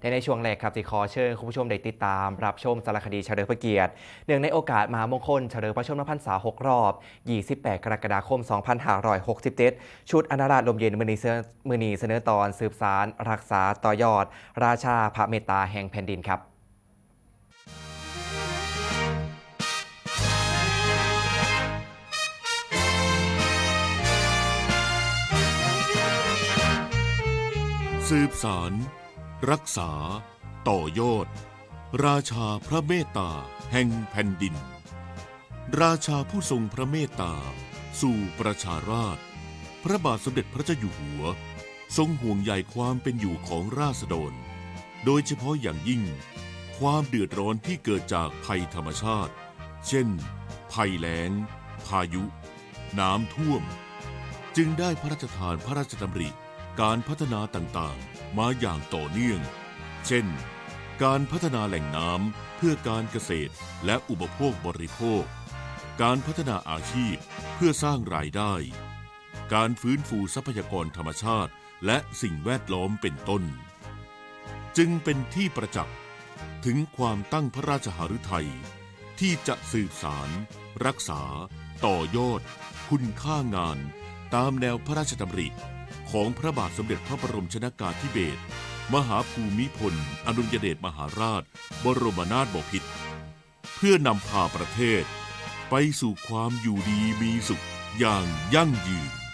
และในช่วงแรกครับสิขอเชิญคุณผู้ชมได้ติดตาม รับชมสารคดีเฉลิมพระเกียรติเนื่องในโอกาสมามงคลเฉลิมพระชนมพรรษา 6 รอบ 28 กรกฎาคม 2567 ชุดอนาราชลมเย็นมือนีเมือนีเสนอตอนสืบสาร รักษาต่อยอด ราชาพระเมตตาแห่งแผ่นดินครับสืบสาร รักษา ต่อยอด ราชาพระเมตตาแห่งแผ่นดิน ราชาผู้ทรงพระเมตตา สู่ประชาราษฎรพระบาทสมเด็จพระเจ้าอยู่หัว ทรงห่วงใยความเป็นอยู่ของราษฎร โดยเฉพาะอย่างยิ่ง ความเดือดร้อนที่เกิดจากภัยธรรมชาติ เช่น ภัยแล้ง พายุ น้ำท่วม จึงได้พระราชทานพระราชดำริ การพัฒนาต่างๆ มาอย่างต่อเนื่อง เช่น การพัฒนาแหล่งน้ำเพื่อการเกษตรและอุปโภคบริโภค การพัฒนาอาชีพเพื่อสร้างรายได้ การฟื้นฟูทรัพยากรธรรมชาติและสิ่งแวดล้อมเป็นต้น จึงเป็นที่ประจักษ์ถึงความตั้งพระราชหฤทัยที่จะสืบสาร รักษา ต่อยอด คุณค่างาน ตามแนวพระราชดำริ ของพระบาทสมเด็จพระบรมชนากาธิเบศรมหาภูมิพล อดุลยเดชมหาราช บรมนาถบพิตรเพื่อนำพาประเทศ ไปสู่ความอยู่ดีมีสุขอย่างยั่งยืน